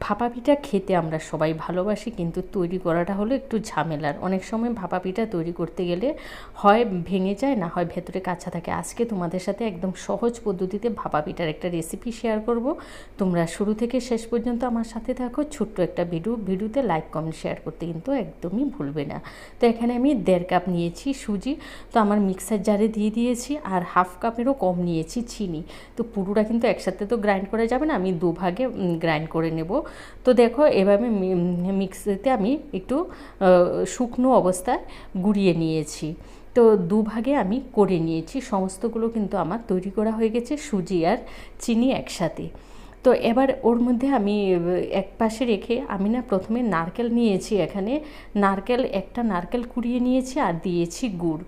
ভাপা পিঠা খেতে আমরা সবাই ভালোবাসি, কিন্তু তৈরি করাটা হলো একটু ঝামেলার। অনেক সময় ভাপা পিঠা তৈরি করতে গেলে হয় ভেঙে যায়, না হয় ভেতরে কাঁচা থাকে। আজকে তোমাদের সাথে একদম সহজ পদ্ধতিতে ভাপা পিঠার একটা রেসিপি শেয়ার করব। তোমরা শুরু থেকে শেষ পর্যন্ত আমার সাথে থাকো। ছোট্ট একটা ভিডিও, ভিডিওতে লাইক কমেন্ট শেয়ার করতে কিন্তু একদমই ভুলবে না। তো এখানে আমি দেড় কাপ নিয়েছি সুজি, তো আমার মিক্সার জারে দিয়ে দিয়েছি, আর হাফ কাপেরও কম নিয়েছি চিনি। তো পুরোটা কিন্তু একসাথে তো গ্রাইন্ড করা যাবে না, আমি দুভাগে গ্রাইন্ড করে নেব। তো দেখো এভাবে মিক্সিতে আমি একটু শুকনো অবস্থায় গুঁড়িয়ে নিয়েছি। তো দুভাগে আমি করে নিয়েছি। সমস্তগুলো কিন্তু আমার তৈরি করা হয়ে গেছে, সুজি আর চিনি একসাথে। তো এবার ওর মধ্যে আমি এক পাশে রেখে আমি না প্রথমে নারকেল নিয়েছি এখানে। নারকেল, একটা নারকেল কুড়িয়ে নিয়েছি আর দিয়েছি গুড়।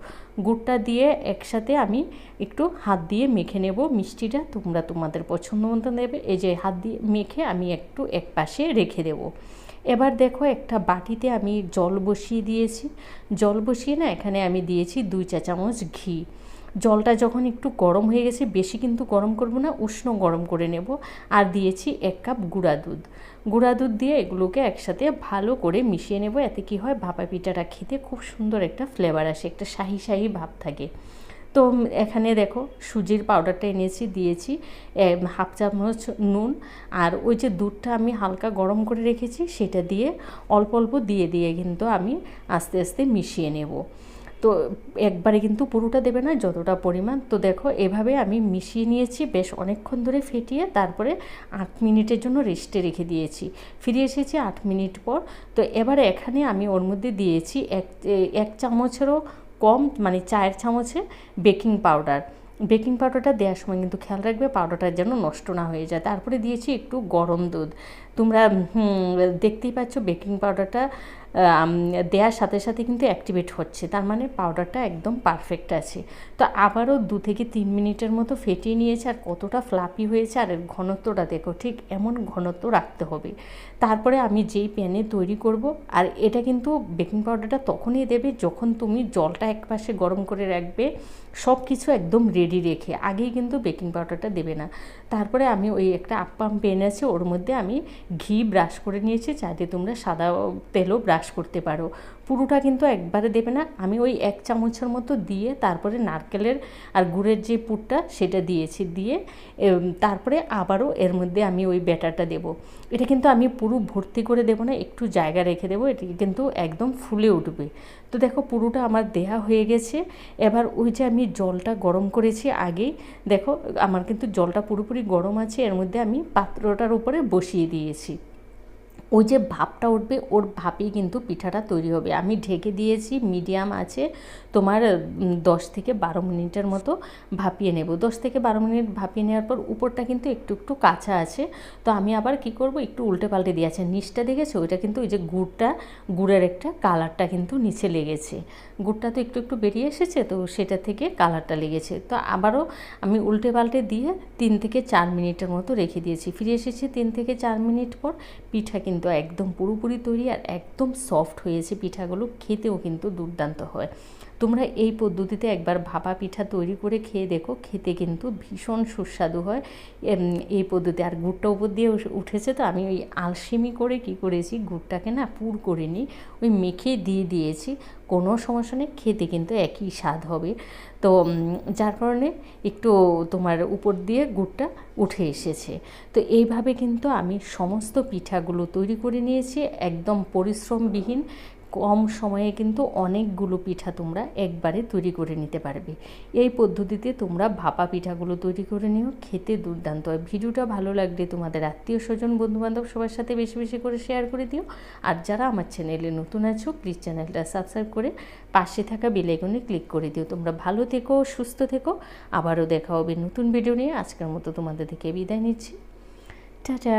গুড়টা দিয়ে একসাথে আমি একটু হাত দিয়ে মেখে নেব। মিষ্টিটা তোমরা তোমাদের পছন্দ মতো নেবে। এই যে হাত দিয়ে মেখে আমি একটু এক পাশে রেখে দেব। এবার দেখো একটা বাটিতে আমি জল বসিয়ে দিয়েছি। জল বসিয়ে না এখানে আমি দিয়েছি দুই চা চামচ ঘি। জলটা যখন একটু গরম হয়ে গেছে, বেশি কিন্তু গরম করব না, উষ্ণ গরম করে নেব। আর দিয়েছি এক কাপ গুঁড়া দুধ। গুঁড়া দুধ দিয়ে এগুলোকে একসাথে ভালো করে মিশিয়ে নেব, এতে কি হয়, ভাপা পিঠাটা খেতে খুব সুন্দর একটা ফ্লেভার আসে, একটা শাহি শাহি ভাব থাকে। তো এখানে দেখো, সুজির পাউডারটা এনেছি, দিয়েছি হাফ চামচ নুন, আর ওই যে দুধটা আমি হালকা গরম করে রেখেছি, সেটা দিয়ে অল্প অল্প দিয়ে দিয়ে কিন্তু আমি আস্তে আস্তে মিশিয়ে নেব। তো একবারে কিন্তু পুরোটা দেবে না, যতটা পরিমাণ। তো দেখো, এভাবে আমি মিশিয়ে নিয়েছি, বেশ অনেকক্ষণ ধরে ফেটিয়ে তারপরে আট মিনিটের জন্য রেস্টে রেখে দিয়েছি। ফিরে এসেছি আট মিনিট পর। তো এবার এখানে আমি ওর মধ্যে দিয়েছি এক এক চামচেরও কম মানে চায়ের চামচে বেকিং পাউডার বেকিং পাউডারটা দেওয়ার সময় কিন্তু খেয়াল রাখবে পাউডারটা যেন নষ্ট না হয়ে যায়। তারপরে দিয়েছি একটু গরম দুধ। তোমরা দেখতেই পাচ্ছ বেকিং পাউডারটা দেওয়ার সাথে সাথে কিন্তু অ্যাক্টিভেট হচ্ছে। তার মানে পাউডারটা একদম পারফেক্ট আছে। তো আবারও দু থেকে তিন মিনিটের মতো ফেটিয়ে নিয়েছে আর কতটা ফ্লাপি হয়েছে আর ঘনত্বটা দেখো, ঠিক এমন ঘনত্ব রাখতে হবে। তারপরে আমি যেই প্যানে তৈরি করব, আর এটা কিন্তু বেকিং পাউডারটা তখনই দেবে যখন তুমি জলটা এক পাশে গরম করে রাখবে সব কিছু একদম রেডি রেখে। আগেই কিন্তু বেকিং পাউডারটা দেবে না। তারপরে আমি ওই একটা আপ্পাম পেন আছে, ওর মধ্যে আমি ঘি ব্রাশ করে নিয়েছি, যাতে তোমরা সাদা তেলও ব্রাশ করতে পারো। পুরোটা কিন্তু একবারে দেবে না। আমি ওই এক চামচের মতো দিয়ে তারপরে নারকেলের আর গুড়ের যে পুরটা সেটা দিয়েছি। দিয়ে তারপরে আবারও এর মধ্যে আমি ওই ব্যাটারটা দেব। এটা কিন্তু আমি পুরো ভর্তি করে দেবো না, একটু জায়গা রেখে দেবো এটি কিন্তু একদম ফুলে উঠবে। তো দেখো, পুরোটা আমার দেয়া হয়ে গেছে। এবার ওই যে আমি জলটা গরম করেছি আগেই, দেখো, আমার কিন্তু জলটা পুরোপুরি গরম আছে, এর মধ্যে আমি পাত্রটার উপরে বসিয়ে দিয়েছি। ওই যে ভাপটা উঠবে, ওর ভাপেই কিন্তু পিঠাটা তৈরি হবে। আমি ঢেকে দিয়েছি, মিডিয়াম আছে, তোমার দশ থেকে বারো মিনিটের মতো ভাপিয়ে নেব। দশ থেকে বারো মিনিট ভাপিয়ে নেওয়ার পর উপরটা কিন্তু একটু একটু কাঁচা আছে। তো আমি আবার কি করব, একটু উল্টে পাল্টে দিয়েছে নিচটা দেখেছ? ওইটা কিন্তু ওই যে গুড়টা, গুড়ের একটা কালারটা কিন্তু নিচে লেগেছে। গুড়টা তো একটু একটু বেরিয়ে এসেছে, তো সেটা থেকে কালারটা লেগেছে। তো আবারও আমি উল্টে পাল্টে দিয়ে তিন থেকে চার মিনিটের মতো রেখে দিয়েছি। ফিরে এসেছি তিন থেকে চার মিনিট পর পিঠা কিন্তু একদম পুরোপুরি তৈরি আর একদম সফট হয়েছে পিঠাগুলো খেতেও কিন্তু দুর্দান্ত হয়। তোমরা এই পদ্ধতিতে একবার ভাপা পিঠা তৈরি করে খেয়ে দেখো, খেতে কিন্তু ভীষণ সুস্বাদু হয়। এই পদ্ধতি। আর গুড়টা উপর দিয়ে উঠেছে তো, আমি ওই আলসেমি করে কি করেছি, গুড়টাকে না পুর করে নিই, ওই মেখে দিয়ে দিয়েছি। কোনো সমস্যা নেই, খেতে কিন্তু একই স্বাদ হবে। তো যার কারণে একটু তোমার উপর দিয়ে গুড়টা উঠে এসেছে। তো এইভাবে কিন্তু আমি সমস্ত পিঠাগুলো তৈরি করে নিয়েছি, একদম পরিশ্রমবিহীন। কম সময়ে কিন্তু অনেকগুলো পিঠা তোমরা একবারে তৈরি করে নিতে পারবে। এই পদ্ধতিতে তোমরা ভাপা পিঠাগুলো তৈরি করে নিও, খেতে দুর্দান্ত। হয় ভিডিওটা ভালো লাগলে তোমাদের আত্মীয় স্বজন, বন্ধুবান্ধব সবার সাথে বেশি বেশি করে শেয়ার করে দিও। আর যারা আমার চ্যানেলে নতুন আছো প্লিজ চ্যানেলটা সাবস্ক্রাইব করে পাশে থাকা বেলাইকনে ক্লিক করে দিও। তোমরা ভালো থেকো, সুস্থ থেকো। আবারও দেখা হবে নতুন ভিডিও নিয়ে। আজকের মতো তোমাদের থেকে বিদায় নিচ্ছি। টাটা!